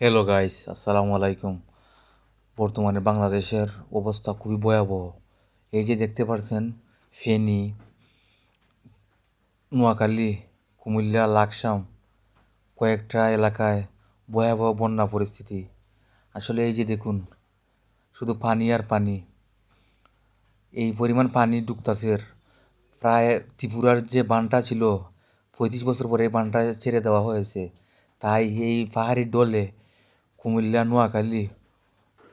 Hello guys আসসালামু আলাইকুম বর্তমানে বাংলাদেশের অবস্থা খুবই ভয়াবহ। এই যে দেখতে পাচ্ছেন ফেনী, নোয়াখালী, কুমিল্লা, লাকসাম কয়েকটা এলাকায় ভয়াবহ বন্যা পরিস্থিতি। আসলে এই যে দেখুন, শুধু পানি আর পানি। এই পরিমাণ পানি ঢুকতাছে প্রায় ত্রিপুরার যে বানটা ছিল, পঁয়ত্রিশ বছর পরে এই বানটা ছেড়ে দেওয়া হয়েছে। তাই এই পাহাড়ি ডলে কুমিল্লা, নোয়াখালী,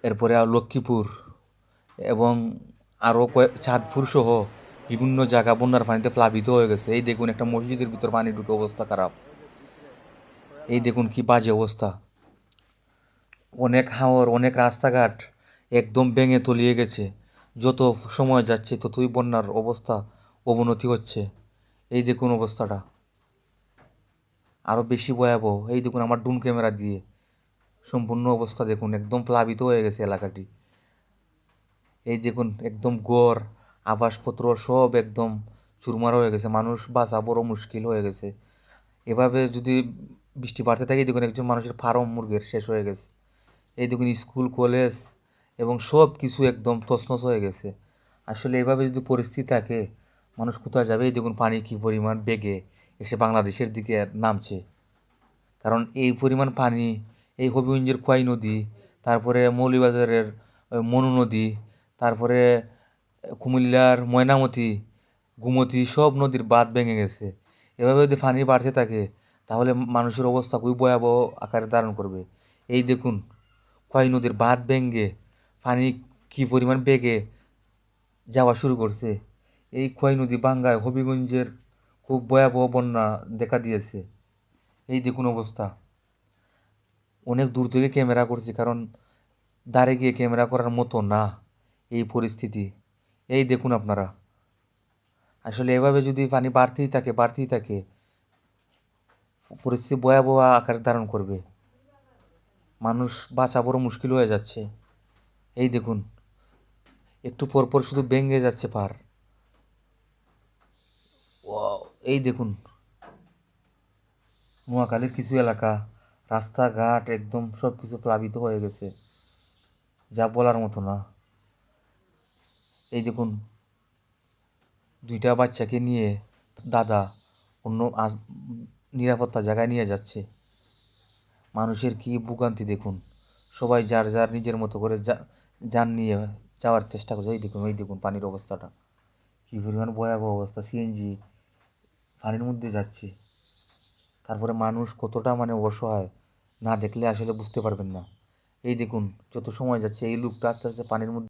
এরপরে লক্ষ্মীপুর এবং আরও কয়েক চাঁদপুর সহ বিভিন্ন জায়গা বন্যার পানিতে প্লাবিত হয়ে গেছে। এই দেখুন একটা মসজিদের ভিতর পানি ঢুকে অবস্থা খারাপ। এই দেখুন কি বাজে অবস্থা। অনেক হাওর, অনেক রাস্তাঘাট একদম ভেঙে তলিয়ে গেছে। যত সময় যাচ্ছে ততই বন্যার অবস্থা অবনতি হচ্ছে। এই দেখুন অবস্থাটা। আরও বেশি ভয়াবহ। এই দেখুন আমার ডুন ক্যামেরা দিয়ে। সম্পূর্ণ অবস্থা দেখুন, একদম প্লাবিত হয়ে গেছে এলাকাটি। এই দেখুন, একদম গড়, আবাসপত্র সব একদম চুরমার হয়ে গেছে, মানুষ বাঁচা বড় মুশকিল হয়ে গেছে। এভাবে যদি বৃষ্টি বাড়তে থাকে, দেখুন একজন মানুষের ফার্ম মুরগের শেষ হয়ে গেছে। এই দেখুন, স্কুল, কলেজ এবং সব কিছু একদম তছনছ হয়ে গেছে। আসলে এভাবে যদি পরিস্থিতি থাকে, মানুষ কোথায় যাবে? এই দেখুন, পানি কী পরিমাণ বেগে এসে বাংলাদেশের দিকে নামছে। কারণ এই পরিমাণ পানি এই হবিগঞ্জের খোয়াই নদী, তারপরে মৌলিবাজারের মনু নদী, তারপরে কুমিল্লার ময়নামতি, গুমতি সব নদীর বাঁধ ভেঙে গেছে। এভাবে যদি পানি বাড়তে থাকে, তাহলে মানুষের অবস্থা খুবই ভয়াবহ আকারে ধারণ করবে। এই দেখুন, খোয়াই নদীর বাঁধ ভেঙে পানি কী পরিমাণ বেগে যাওয়া শুরু করছে। এই খোয়াই নদী বাঙ্গায় হবিগঞ্জের খুব ভয়াবহ বন্যা দেখা দিয়েছে। এই দেখুন অবস্থা। অনেক দূর থেকে ক্যামেরা করছি, কারণ দাঁড়ে গিয়ে ক্যামেরা করার মতো না এই পরিস্থিতি। এই দেখুন আপনারা। আসলে এভাবে যদি পানি বাড়তেই থাকে বাড়তেই থাকে, পরিস্থিতি ভয়াবহ আকার ধারণ করবে। মানুষ বাঁচা বড় মুশকিল হয়ে যাচ্ছে। এই দেখুন, একটু পর পর শুধু ভেঙে যাচ্ছে পার এই দেখুন, নোয়াখালীর কিছু এলাকা। রাস্তাঘাট একদম সব কিছু প্লাবিত হয়ে গেছে। যা বলার মতো না। এই দেখুন, দুইটা বাচ্চাকে নিয়ে দাদা অন্য নিরাপত্তা জায়গায় নিয়ে যাচ্ছে। মানুষের কি ভোগান্তি দেখুন। সবাই যার যার নিজের মতো করে যান নিয়ে যাওয়ার চেষ্টা করছে। এই দেখুন এই দেখুন পানির অবস্থাটা। কী পরিমাণ ভয়াবহ অবস্থা। সিএনজি পানির মধ্যে যাচ্ছে। তারপরে মানুষ কতটা মানে অসহায়, না দেখলে আসলে বুঝতে পারবেন না। এই দেখুন, যত সময় যাচ্ছে, এই লোকটা আস্তে আস্তে পানির মধ্যে